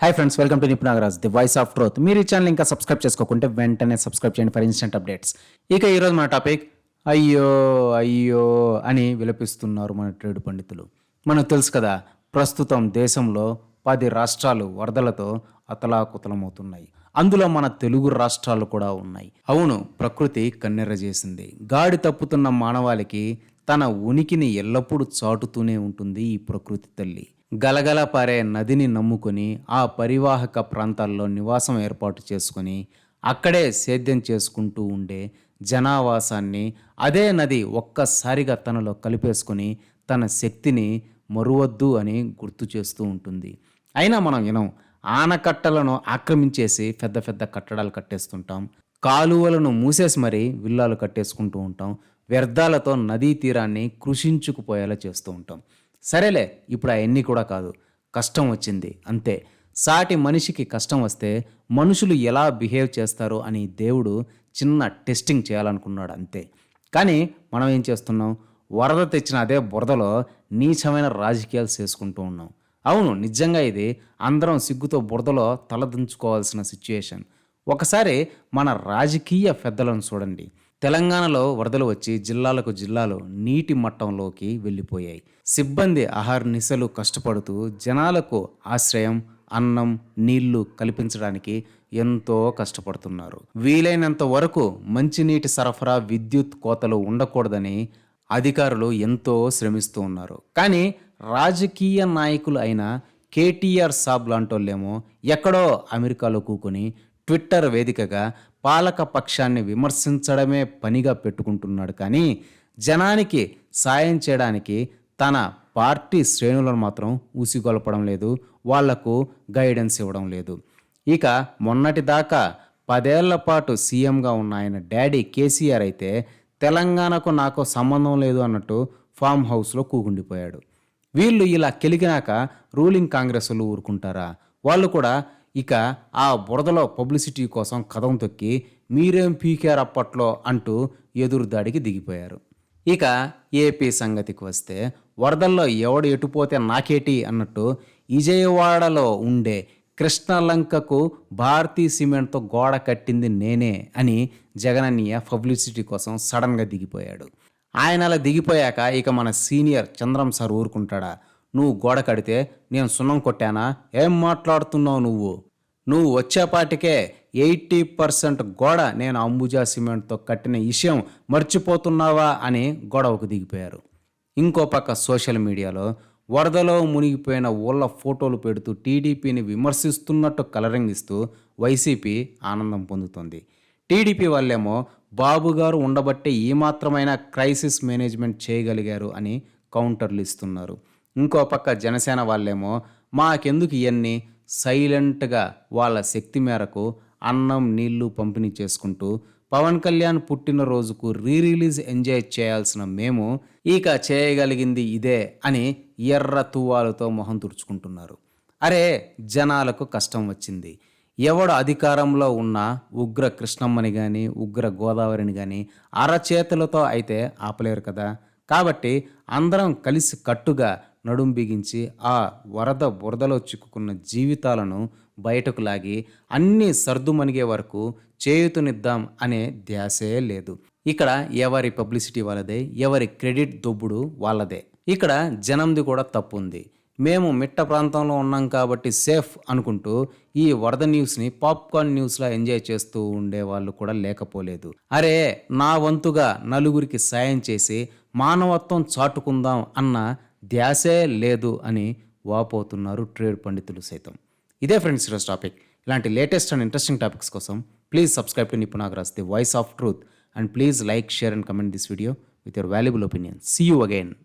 Hi friends welcome to Nipunagaraj the voice of truth మీరు ఈ channel ఇంకా subscribe చేసుకోకుంటే వెంటనే సబ్స్క్రైబ్ చేయండి ఫర్ ఇన్స్టెంట్ అప్డేట్స్ ఇక ఈరోజు మన టాపిక్ అయ్యో అయ్యో అని విలపిస్తున్నారు మన ట్రేడ్ పండితులు. మనకు తెలుసు కదా ప్రస్తుతం దేశంలో పది రాష్ట్రాలు వరదలతో అతలాకుతలమవుతున్నాయి. అందులో మన తెలుగు రాష్ట్రాలు కూడా ఉన్నాయి. అవును ప్రకృతి కన్నెర్ర చేసింది. గాడి తప్పుతున్న మానవాళికి తన ఉనికిని ఎల్లప్పుడూ చాటుతూనే ఉంటుంది ఈ ప్రకృతి తల్లి. గలగల పారే నదిని నమ్ముకుని ఆ పరివాహక ప్రాంతాల్లో నివాసం ఏర్పాటు చేసుకొని అక్కడే సేద్యం చేసుకుంటూ ఉండే జనావాసాన్ని అదే నది ఒక్కసారిగా తనలో కలిపేసుకొని తన శక్తిని మరువద్దు అని గుర్తు చేస్తూ ఉంటుంది. అయినా మనం వినం ఆనకట్టలను ఆక్రమించేసి పెద్ద పెద్ద కట్టడాలు కట్టేస్తుంటాం. కాలువలను మూసేసి మరీ విల్లాలు కట్టేసుకుంటూ ఉంటాం. వ్యర్థాలతో నదీ తీరాన్ని కృషించుకుపోయేలా చేస్తూ ఉంటాం. సరేలే ఇప్పుడు అవన్నీ కూడా కాదు. కష్టం వచ్చింది అంతే. సాటి మనిషికి కష్టం వస్తే మనుషులు ఎలా బిహేవ్ చేస్తారు అని దేవుడు చిన్న టెస్టింగ్ చేయాలనుకున్నాడు అంతే. కానీ మనం ఏం చేస్తున్నాం? వరద తెచ్చిన అదే బురదలో నీచమైన రాజకీయాలు చేసుకుంటూ ఉన్నాం. అవును నిజంగా ఇది అందరం సిగ్గుతో బురదలో తలదించుకోవాల్సిన సిచ్యుయేషన్. ఒకసారి మన రాజకీయ పెద్దలను చూడండి. తెలంగాణలో వరదలు వచ్చి జిల్లాలకు జిల్లాలు నీటి మట్టంలోకి వెళ్ళిపోయాయి. సిబ్బంది నిశలు కష్టపడుతూ జనాలకు ఆశ్రయం అన్నం నీళ్ళు కల్పించడానికి ఎంతో కష్టపడుతున్నారు. వీలైనంత వరకు మంచినీటి సరఫరా విద్యుత్ కోతలు ఉండకూడదని అధికారులు ఎంతో శ్రమిస్తూ ఉన్నారు. కానీ రాజకీయ నాయకులు అయిన కేటీఆర్ సాబ్ లాంటోళ్ళేమో ఎక్కడో అమెరికాలో కూకొని ట్విట్టర్ వేదికగా పాలక పక్షాన్ని విమర్శించడమే పనిగా పెట్టుకుంటున్నాడు. కానీ జనానికి సాయం చేయడానికి తన పార్టీ శ్రేణులను మాత్రం ఊసిగొలపడం లేదు. వాళ్ళకు గైడెన్స్ ఇవ్వడం లేదు. ఇక మొన్నటి దాకా పదేళ్ళ పాటు సీఎంగా ఉన్న ఆయన డాడీ కేసీఆర్ అయితే తెలంగాణకు నాకు సంబంధం లేదు అన్నట్టు ఫామ్ హౌస్లో కూకుండిపోయాడు వీళ్ళు ఇలా కెలిగినాక రూలింగ్ కాంగ్రెస్లు ఊరుకుంటారా? వాళ్ళు కూడా ఇక ఆ బురదలో పబ్లిసిటీ కోసం కథం తొక్కి మీరేం పీకారు అప్పట్లో అంటూ ఎదురుదాడికి దిగిపోయారు. ఇక ఏపీ సంగతికి వస్తే వరదల్లో ఎవడు ఎటుపోతే నాకేటి అన్నట్టు విజయవాడలో ఉండే కృష్ణలంకకు భారతీ సిమెంట్తో గోడ కట్టింది నేనే అని జగనన్నయ్య పబ్లిసిటీ కోసం సడన్గా దిగిపోయాడు. ఆయన అలా దిగిపోయాక ఇక మన సీనియర్ చంద్రం సార్ ఊరుకుంటాడా? నువ్వు గోడ కడితే నేను సున్నం కొట్టానా? ఏం మాట్లాడుతున్నావు నువ్వు? నువ్వు వచ్చేపాటికే ఎయిటీ పర్సెంట్ గోడ నేను అంబుజా సిమెంట్తో కట్టిన విషయం మర్చిపోతున్నావా అని గొడవకు దిగిపోయారు. ఇంకో పక్క సోషల్ మీడియాలో వరదలో మునిగిపోయిన ఊళ్ళ ఫోటోలు పెడుతూ టీడీపీని విమర్శిస్తున్నట్టు కలరింగ్ ఇస్తూ వైసీపీ ఆనందం పొందుతుంది. టీడీపీ వాళ్ళేమో బాబు గారు ఉండబట్టే ఏమాత్రమైన మాత్రమైన క్రైసిస్ మేనేజ్మెంట్ చేయగలిగారు అని కౌంటర్లు ఇస్తున్నారు. ఇంకో పక్క జనసేన వాళ్ళేమో మాకెందుకు ఇవన్నీ సైలెంట్గా వాళ్ళ శక్తి మేరకు అన్నం నీళ్ళు పంపిణీ చేసుకుంటూ పవన్ కళ్యాణ్ పుట్టినరోజుకు రీ రిలీజ్ ఎంజాయ్ చేయాల్సిన మేము ఇక చేయగలిగింది ఇదే అని ఎర్ర తువ్వాలతో మొహం తుడుచుకుంటున్నారు. అరే జనాలకు కష్టం వచ్చింది. ఎవడు అధికారంలో ఉన్న ఉగ్ర కృష్ణమ్మని కానీ ఉగ్ర గోదావరిని కానీ అరచేతులతో అయితే ఆపలేరు కదా. కాబట్టి అందరం కలిసి కట్టుగా నడుం బిగించి ఆ వరద బురదలో చిక్కుకున్న జీవితాలను బయటకు లాగి అన్నీ సర్దుమణిగే వరకు చేయుతునిద్దాం అనే ధ్యాసే లేదు. ఇక్కడ ఎవరి పబ్లిసిటీ వాళ్ళదే ఎవరి క్రెడిట్ దొబ్బుడు వాళ్ళదే. ఇక్కడ జనంది కూడా తప్పు ఉంది మేము మిట్ట ప్రాంతంలో ఉన్నాం కాబట్టి సేఫ్ అనుకుంటూ ఈ వరద న్యూస్ని పాప్కార్న్ న్యూస్లా ఎంజాయ్ చేస్తూ ఉండే వాళ్ళు కూడా లేకపోలేదు. అరే నా వంతుగా నలుగురికి సాయం చేసి మానవత్వం చాటుకుందాం అన్న ధ్యాసే లేదు అని వాపోతున్నారు ట్రేడ్ పండితులు సైతం. ఇదే ఫ్రెండ్స్ ఈరోజు టాపిక్. ఇలాంటి లేటెస్ట్ అండ్ ఇంట్రెస్టింగ్ టాపిక్స్ కోసం please subscribe to Nipunagaraj the voice of truth and please like share and comment this video with your valuable opinion. See you again